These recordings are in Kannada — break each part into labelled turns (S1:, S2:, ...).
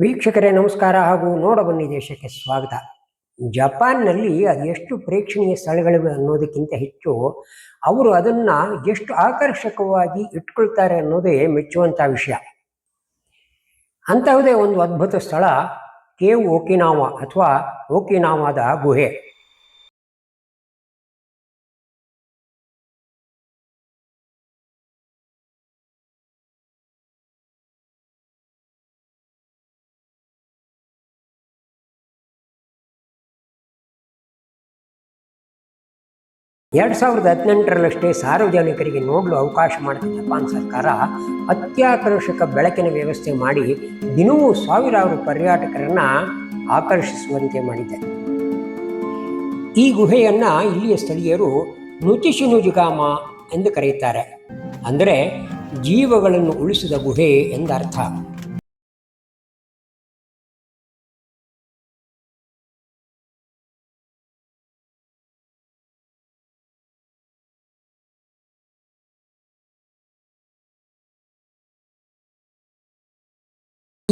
S1: ವೀಕ್ಷಕರೇ, ನಮಸ್ಕಾರ ಹಾಗೂ ನೋಡಬನ್ನಿ ದೇಶಕ್ಕೆ ಸ್ವಾಗತ. ಜಪಾನ್ನಲ್ಲಿ ಅದೆಷ್ಟು ಪ್ರೇಕ್ಷಣೀಯ ಸ್ಥಳಗಳಿವೆ ಅನ್ನೋದಕ್ಕಿಂತ ಹೆಚ್ಚು ಅವರು ಅದನ್ನು ಎಷ್ಟು ಆಕರ್ಷಕವಾಗಿ ಇಟ್ಕೊಳ್ತಾರೆ ಅನ್ನೋದೇ ಮೆಚ್ಚುವಂಥ ವಿಷಯ. ಅಂತಹುದೇ ಒಂದು ಅದ್ಭುತ ಸ್ಥಳ, ಕೇವ್ ಓಕಿನಾವ ಅಥವಾ ಓಕಿನಾವಾದ ಗುಹೆ. ಎರಡು ಸಾವಿರದ ಹದಿನೆಂಟರಲ್ಲಷ್ಟೇ ಸಾರ್ವಜನಿಕರಿಗೆ ನೋಡಲು ಅವಕಾಶ ಮಾಡಿದ ಜಪಾನ್ ಸರ್ಕಾರ ಅತ್ಯಾಕರ್ಷಕ ಬೆಳಕಿನ ವ್ಯವಸ್ಥೆ ಮಾಡಿ ದಿನವೂ ಸಾವಿರಾರು ಪರ್ಯಾಟಕರನ್ನು ಆಕರ್ಷಿಸುವಂತೆ ಮಾಡಿದೆ. ಈ ಗುಹೆಯನ್ನು ಇಲ್ಲಿಯ ಸ್ಥಳೀಯರು ನುಚಿಶಿನುಜುಗಾಮ ಎಂದು ಕರೆಯುತ್ತಾರೆ. ಅಂದರೆ ಜೀವಗಳನ್ನು ಉಳಿಸಿದ ಗುಹೆ ಎಂದರ್ಥ.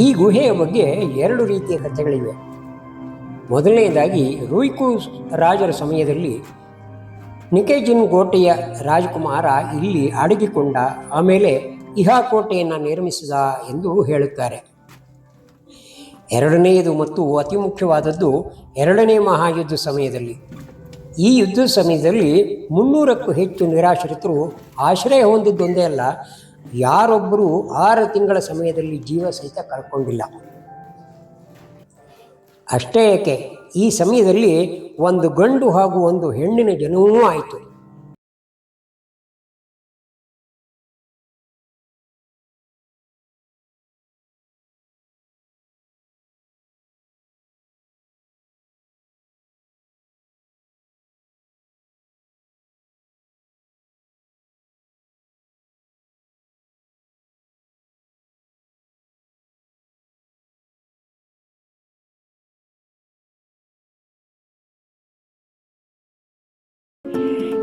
S1: ಈ ಗುಹೆಯ ಬಗ್ಗೆ ಎರಡು ರೀತಿಯ ಕಥೆಗಳಿವೆ. ಮೊದಲನೆಯದಾಗಿ ರೂಯ್ಕು ರಾಜರ ಸಮಯದಲ್ಲಿ ನಿಕೇಜಿನ್ ಕೋಟೆಯ ರಾಜಕುಮಾರ ಇಲ್ಲಿ ಅಡಗಿಕೊಂಡ, ಆಮೇಲೆ ಇಹಾ ಕೋಟೆಯನ್ನು ನಿರ್ಮಿಸಿದ ಎಂದು ಹೇಳುತ್ತಾರೆ. ಎರಡನೆಯದು ಮತ್ತು ಅತಿ ಮುಖ್ಯವಾದದ್ದು ಎರಡನೇ ಮಹಾಯುದ್ಧ ಸಮಯದಲ್ಲಿ. ಈ ಯುದ್ಧ ಸಮಯದಲ್ಲಿ ಮುನ್ನೂರಕ್ಕೂ ಹೆಚ್ಚು ನಿರಾಶ್ರಿತರು ಆಶ್ರಯ ಹೊಂದಿದ್ದೊಂದೇ ಅಲ್ಲ ಯಾರೊಬ್ಬರೂ ಆರು ತಿಂಗಳ ಸಮಯದಲ್ಲಿ ಜೀವ ಸಹಿತ ಕಳ್ಕೊಂಡಿಲ್ಲ ಅಷ್ಟೇ ಏಕೆ, ಈ ಸಮಯದಲ್ಲಿ ಒಂದು ಗಂಡು ಹಾಗೂ ಒಂದು ಹೆಣ್ಣಿನ ಜನವೂ ಆಯಿತು.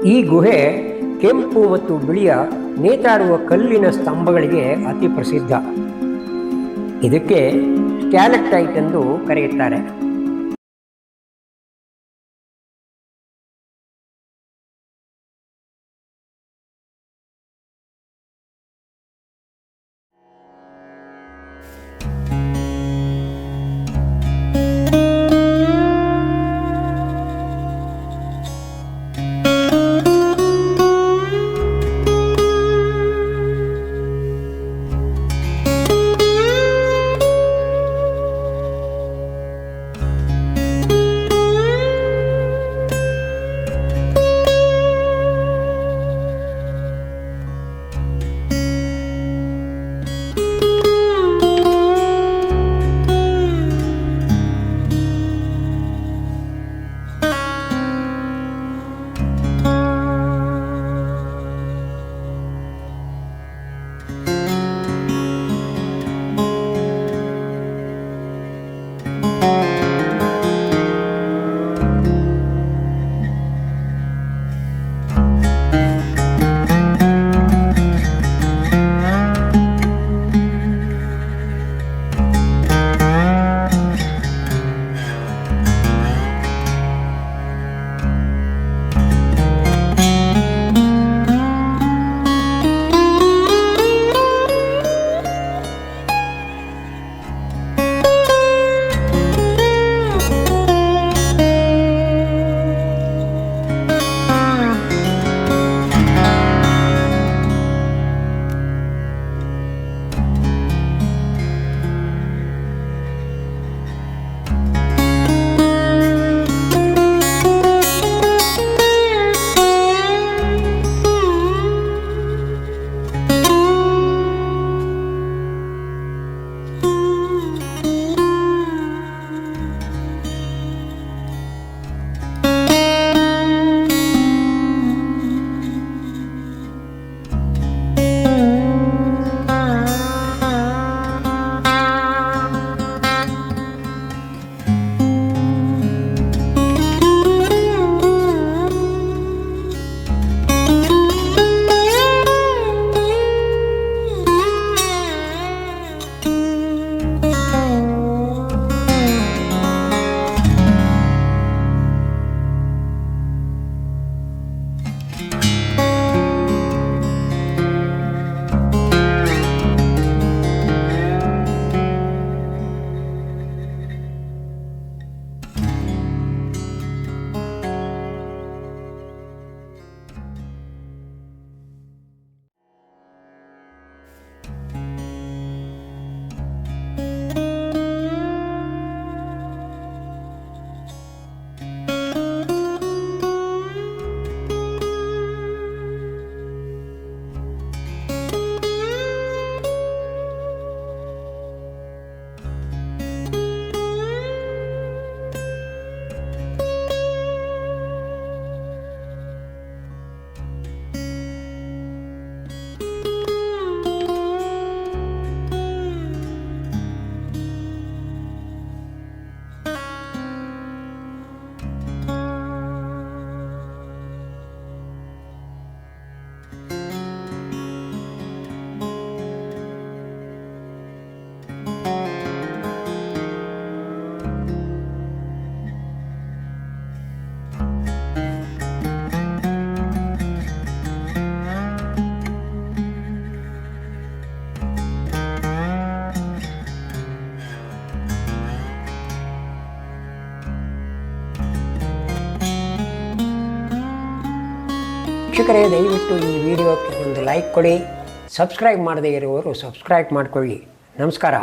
S1: ಈ ಗುಹೆ ಕೆಂಪು ಮತ್ತು ಬಿಳಿಯ ನೇತಾಡುವ ಕಲ್ಲಿನ ಸ್ತಂಭಗಳಿಗೆ ಅತಿ ಪ್ರಸಿದ್ಧ. ಇದಕ್ಕೆ ಕ್ಯಾಲೆಕ್ಟೈಟ್ ಎಂದು ಕರೆಯುತ್ತಾರೆ. ವೀಕ್ಷಕರೇ ದಯವಿಟ್ಟು ಈ ವಿಡಿಯೋಕ್ಕೆ ಒಂದು ಲೈಕ್ ಕೊಡಿ. ಸಬ್ಸ್ಕ್ರೈಬ್ ಮಾಡದೇ ಇರುವವರು ಸಬ್ಸ್ಕ್ರೈಬ್ ಮಾಡಿಕೊಳ್ಳಿ. ನಮಸ್ಕಾರ.